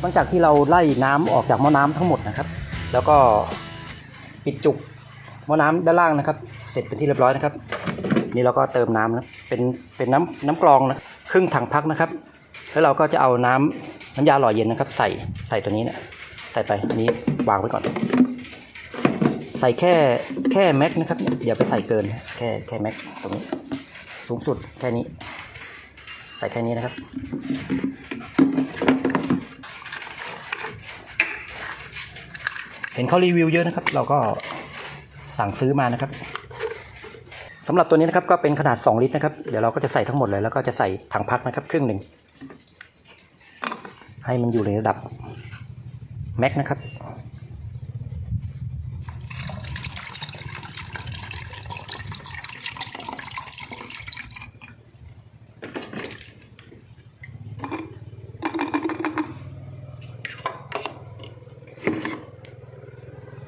หลังจากที่เราไล่น้ำออกจากหม้อน้ำทั้งหมดนะครับ แล้วก็ปิดจุกหม้อน้ำด้านล่างนะครับ เสร็จเป็นที่เรียบร้อยนะครับ นี่เราก็เติมน้ำนะเป็นเป็นน้ำน้ำกรองนะครึ่งถังพักนะครับ แล้วเราก็จะเอาน้ำน้ำยาหล่อเย็นนะครับ ใส่ใส่ตัวนี้เนี่ยใส่ไปอันนี้วางไว้ก่อน ใส่แค่แค่แม็กนะครับอย่าไปใส่เกินแค่แค่แม็กตรงนี้ สูงสุดแค่นี้ ใส่แค่นี้นะครับ เห็นเขารีวิวเยอะนะครับ เราก็สั่งซื้อมานะครับสำหรับตัวนี้นะครับก็เป็นขนาด 2 ลิตรนะครับ เดี๋ยวเราก็จะใส่ทั้งหมดเลย แล้วก็จะใส่ถังพักนะครับ ครึ่งหนึ่งให้มันอยู่ในระดับแม็กนะครับ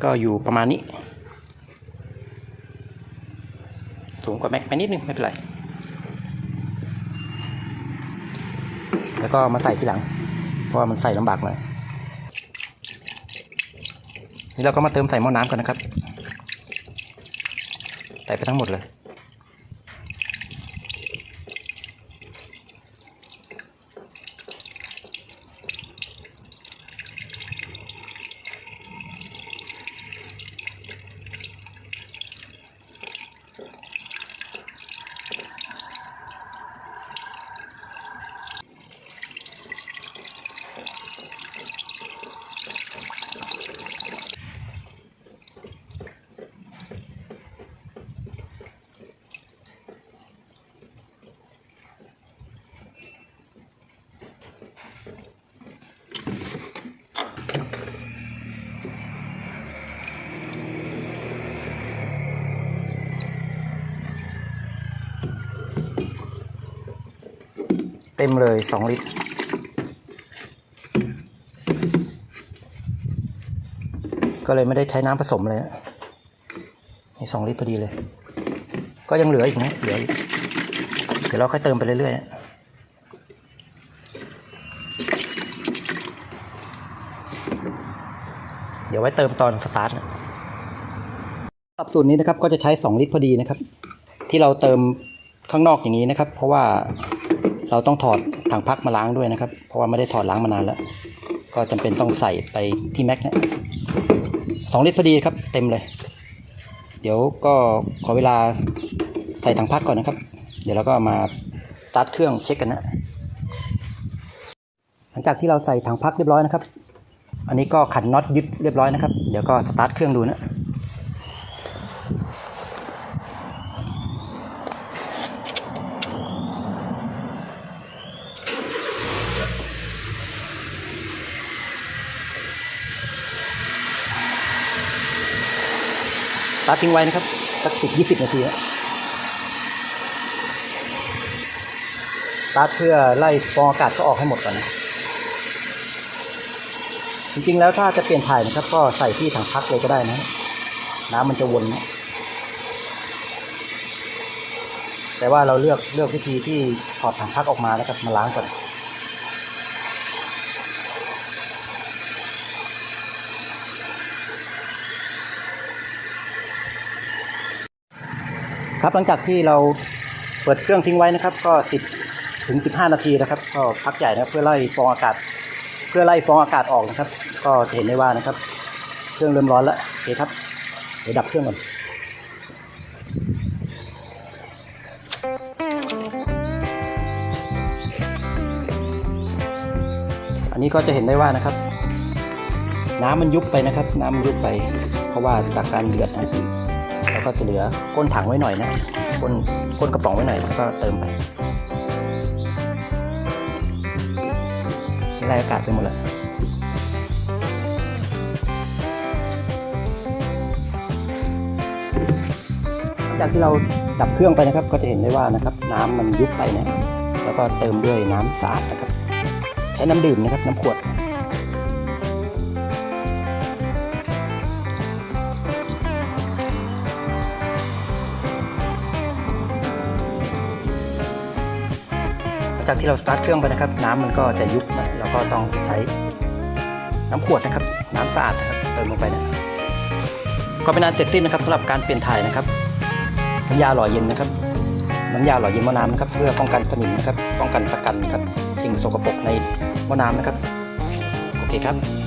ก็อยู่ประมาณนี้สูงกว่าแม็กไปนิดนึงไม่เป็นไร แล้วก็มาใส่ทีหลัง เพราะว่ามันใส่ลำบากหน่อยนี่เราก็มาเติมใส่หม้อน้ำกันนะครับ ใส่ไปทั้งหมดเลย เต็มเลยสองลิตร ก็เลยไม่ได้ใช้น้ำผสมเลยนี่สองลิตรพอดีเลย ก็ยังเหลืออีกนะเหลือเดี๋ยวเราค่อยเติมไปเรื่อยๆเดี๋ยวไว้เติมตอนสตาร์ทสำหรับสูตรนี้นะครับก็จะใช้ 2 ลิตรพอดีนะครับ ที่เราเติมข้างนอกอย่างนี้นะครับ เพราะว่า เราต้องถอดถังพักมาล้างด้วยนะครับ เพราะว่าไม่ได้ถอดล้างมานานแล้ว ก็จำเป็นต้องใส่ไปที่แม็กนะสองลิตรพอดีครับ เต็มเลย เดี๋ยวก็ขอเวลาใส่ถังพักก่อนนะครับ เดี๋ยวเราก็มาสตาร์ทเครื่องเช็คกันนะ หลังจากที่เราใส่ถังพักเรียบร้อยนะครับ อันนี้ก็ขันน็อตยึดเรียบร้อยนะครับ เดี๋ยวก็สตาร์ทเครื่องดูนะาร์ททิ้งไว้นะครับ สักสิบยี่สิบนาทีนะสตาร์ทเพื่อไล่ฟองอากาศก็ออกให้หมดก่อนนะ จริงๆแล้วถ้าจะเปลี่ยนถ่ายนะครับ ก็ใส่ที่ถังพักเลยก็ได้นะ น้ำมันจะวนนะแต่ว่าเราเลือกเลือกวิธีที่ถอดถังพักออกมาแล้วก็มาล้างก่อน ครับหลังจากที่เราเปิดเครื่องทิ้งไว้นะครับ ก็ 10ถึง15 นาทีนะครับ ก็พักใหญ่นะเพื่อไล่ฟองอากาศ เพื่อไล่ฟองอากาศออกนะครับ ก็จะเห็นได้ว่านะครับ เครื่องเริ่มร้อนแล้วโอเคครับเดี๋ยวดับเครื่องก่อนอันนี้ก็จะเห็นได้ว่านะครับ น้ำมันยุบไปนะครับ น้ำมันยุบไป เพราะว่าจากการเดือดนะ แล้วก็จะเหลือก้นถังไว้หน่อยนะก้นก้นกระป๋องไว้หน่อยแล้วก็เติมไปไล่อากาศไปหมดเลยจากที่เราดับเครื่องไปนะครับ ก็จะเห็นได้ว่านะครับ น้ำมันยุบไปนะแล้วก็เติมด้วยน้ำสะอาดนะครับ ใช้น้ำดื่มนะครับ น้ำขวด จากที่เราสตาร์ทเครื่องไปนะครับ น้ำมันก็จะยุบนะเราก็ต้องใช้น้ำขวดนะครับ น้ำสะอาดนะครับเติมลงไปนะก็เป็นอันเสร็จสิ้นนะครับสำหรับการเปลี่ยนถ่ายนะครับน้ำยาหล่อเย็นนะครับ น้ำยาหล่อเย็นหม้อน้ำนะครับเพื่อป้องกันสนิมนะครับ ป้องกันตะกันนะครับ สิ่งสกปรกในหม้อน้ำนะครับ โอเคครับ